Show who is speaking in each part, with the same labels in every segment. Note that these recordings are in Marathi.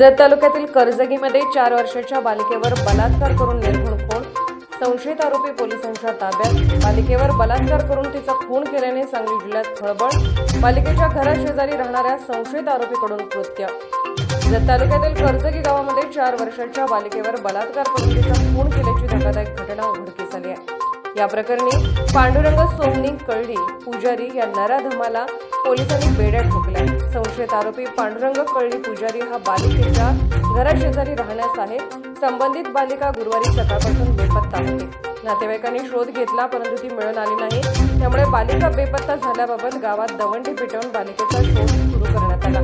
Speaker 1: जत तालुक्यातील कर्जगीमध्ये चार वर्षाच्या बालिकेवर बलात्कार करून निर्घुण खून. संशयित आरोपी पोलिसांच्या ताब्यात. बालिकेवर बलात्कार करून तिचा खून केल्याने सांगली जिल्ह्यात खळबळ. बालिकेच्या घराशेजारी राहणाऱ्या संशयित आरोपीकडून कृत्य. जत तालुक्यातील कर्जगी गावामध्ये चार वर्षाच्या बालिकेवर बलात्कार करून तिचा खून केल्याची धक्कादायक घटना उघडकीस आली आहे. या प्रकरणी पांडुरंग सोमनी कळली पुजारी या नराधमाला पोलिसांनी बेड्या ठोकल्या. संशयित आरोपी पांडुरंग कळली पुजारी हा बालिकेच्या घराशेजारी राहण्यास आहे. संबंधित बालिका गुरुवारी सकाळपासून बेपत्ता होती. नातेवाईकांनी शोध घेतला परंतु ती मिळून आली नाही. त्यामुळे बालिका बेपत्ता झाल्याबाबत गावात दवंडी पिटवून बालिकेचा शोध सुरू करण्यात आला.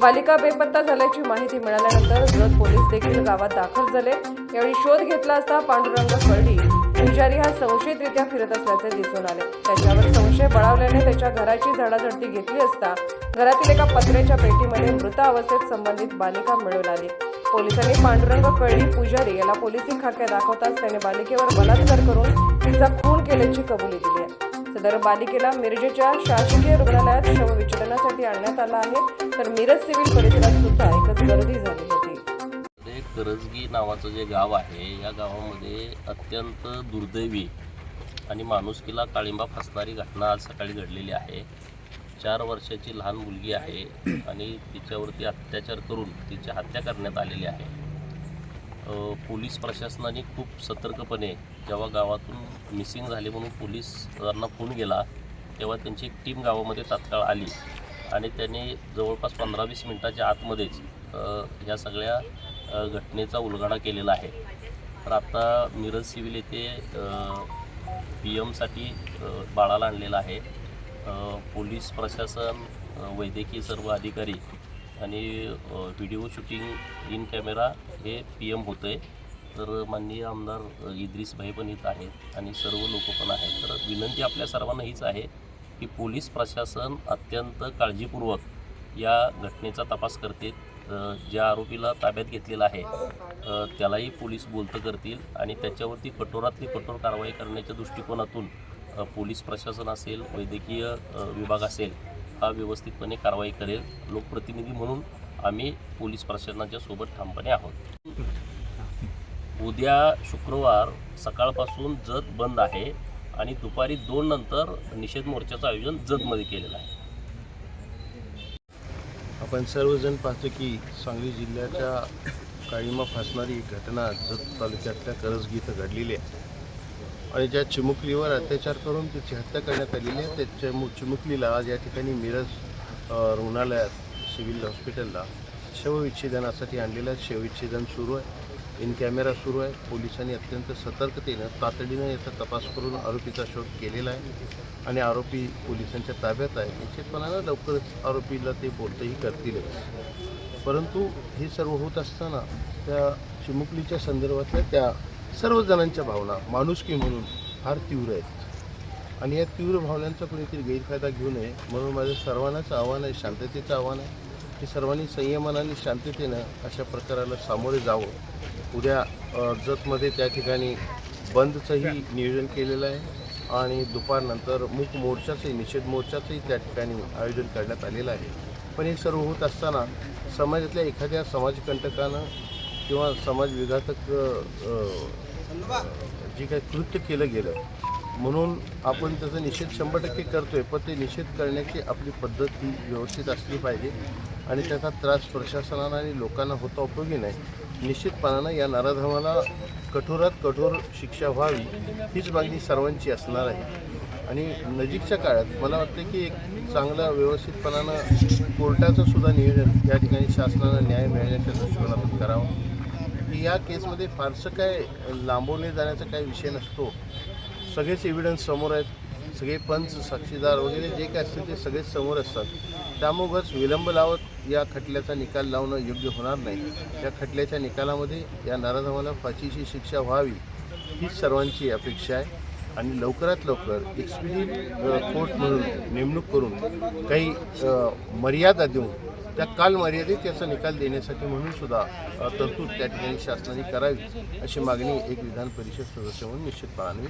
Speaker 1: बालिका बेपत्ता झाल्याची माहिती मिळाल्यानंतर जत पोलीस देखील गावात दाखल झाले. यावेळी शोध घेतला असता पांडुरंग कळली पुजारी हा संशयितरित्या फिरत असल्याचे दिसून आले. त्याच्यावर संशय बळावल्याने त्याच्या घराची झडाझडती घेतली असता घरातील एका पत्र्याच्या पेटीमध्ये मृत अवस्थेत संबंधित बालिका मिळून आली. पोलिसांनी पांडुरंग कळी पुजारी याला पोलिसी खाक्या दाखवताच त्याने बालिकेवर बलात्कार करून तिचा खून केल्याची कबुली दिली आहे. सदर बालिकेला मिरजेच्या शासकीय रुग्णालयात शवविच्छेदनासाठी आणण्यात आला आहे. तर मिरज सिव्हिल परिसरात सुद्धा एकच गर्दी झाली होती.
Speaker 2: करजगी नावाचं जे गाव आहे या गावामध्ये अत्यंत दुर्दैवी आणि माणुसकीला काळिंबा फासणारी घटना आज सकाळी घडलेली आहे. चार वर्षाची लहान मुलगी आहे आणि तिच्यावरती अत्याचार करून तिची हत्या करण्यात आलेली आहे. पोलीस प्रशासनाने खूप सतर्कपणे जेव्हा गावातून मिसिंग झाले म्हणून पोलिसांना फोन गेला तेव्हा त्यांची एक टीम गावामध्ये तात्काळ आली आणि त्यांनी जवळपास पंधरा वीस मिनटाच्या आतमध्येच ह्या सगळ्या घटनेचा उलगडा केलेला आहे. तर आता मिरज सिव्हिल येथे पी एमसाठी बाळाला आणलेलं आहे. पोलीस प्रशासन वैद्यकीय सर्व अधिकारी आणि व्हिडिओ शूटिंग इन कॅमेरा हे पी एम होतं आहे तर माननीय आमदार इद्रिस भाई पण इथं आहेत आणि सर्व लोक पण आहेत. तर विनंती आपल्या सर्वांना हीच आहे की पोलीस प्रशासन अत्यंत काळजीपूर्वक या घटनेचा तपास करते ज्या आरोपीला ताब्यात घेतलेला आहे त्यालाही पोलीस बोलतं करतील आणि त्याच्यावरती कठोरातली कठोर कारवाई करण्याच्या दृष्टिकोनातून पोलीस प्रशासन असेल वैद्यकीय विभाग असेल हा व्यवस्थितपणे कारवाई करेल. लोकप्रतिनिधी म्हणून आम्ही पोलीस प्रशासनाच्या सोबत ठामपणे आहोत. उद्या शुक्रवार सकाळपासून जत बंद आहे आणि दुपारी दोन नंतर निषेध मोर्चाचं आयोजन जतमध्ये केलेलं आहे.
Speaker 3: आपण सर्वजण पाहतो की सांगली जिल्ह्याच्या काळीमा फासणारी घटना जत तालुक्यातल्या करजगी इथं घडलेली आहे आणि ज्या चिमुकलीवर अत्याचार करून त्याची हत्या करण्यात आलेली आहे त्या चिमु चिमुकलीला आज या ठिकाणी मिरज रुग्णालयात सिव्हिल हॉस्पिटलला शवविच्छेदनासाठी आणलेलं आहे. शवविच्छेदन सुरू आहे इन कॅमेरा सुरू आहे. पोलिसांनी अत्यंत सतर्कतेनं तातडीनं याचा तपास करून आरोपीचा शोध केलेला आहे आणि आरोपी पोलिसांच्या ताब्यात आहे. निश्चितपणानं लवकरच आरोपीला ते बोलतंही करतीलच. परंतु हे सर्व होत असताना त्या चिमुकलीच्या संदर्भातल्या त्या सर्वजणांच्या भावना माणुसकी म्हणून फार तीव्र आहेत. आणि या तीव्र भावनांचा कुणीतरी गैरफायदा घेऊ नये म्हणून माझं सर्वांनाच आव्हान आहे शांततेचं आव्हान आहे. की सर्वांनी संयमानं आणि शांततेनं अशा प्रकाराला सामोरे जावं. उद्या जतमध्ये त्या ठिकाणी बंदचंही नियोजन केलेलं आहे आणि दुपारनंतर मूक मोर्चाचंही निषेध मोर्चाचंही त्या ठिकाणी आयोजन करण्यात आलेलं आहे. पण हे सर्व होत असताना समाजातल्या एखाद्या समाजकंटकानं किंवा समाजविघातक विघातक जे काही कृत्य केलं गेलं म्हणून आपण त्याचा निषेध शंभर टक्के करतोय पण ते निषेध करण्याची आपली पद्धत ही व्यवस्थित असली पाहिजे. आणि त्याचा त्रास प्रशासनाला आणि लोकांना होता उपयोगी नाही. निश्चितपणानं या नराधमाला कठोरात कठोर शिक्षा व्हावी हीच मागणी सर्वांची असणार आहे. आणि नजीकच्या काळात मला वाटतं की एक चांगलं व्यवस्थितपणानं कोर्टाचं सुद्धा नियोजन या ठिकाणी शासनाला न्याय मिळण्याच्या दृष्टिकोनातून करावं. की या केसमध्ये फारसं काय लांबवले जाण्याचा काही विषय नसतो. सगळेच एव्हिडन्स समोर आहेत. सगळे पंच साक्षीदार वगैरे जे काय असतील ते सगळे समोर असतात. त्यामुळंच विलंब लावत या खटल्याचा निकाल लावणं योग्य होणार नाही. या खटल्याच्या निकालामध्ये या नाराधमाला फाशीची शिक्षा व्हावी हीच सर्वांची अपेक्षा आहे. आणि लवकरात लवकर एक्सपिडिट कोर्ट म्हणून नेमणूक करून काही मर्यादा देऊन त्या काल मर्यादित याचा निकाल देण्यासाठी म्हणून सुद्धा तरतूद त्या ठिकाणी शासनाने करावी अशी मागणी एक विधान परिषद सदस्य म्हणून निश्चितपणाने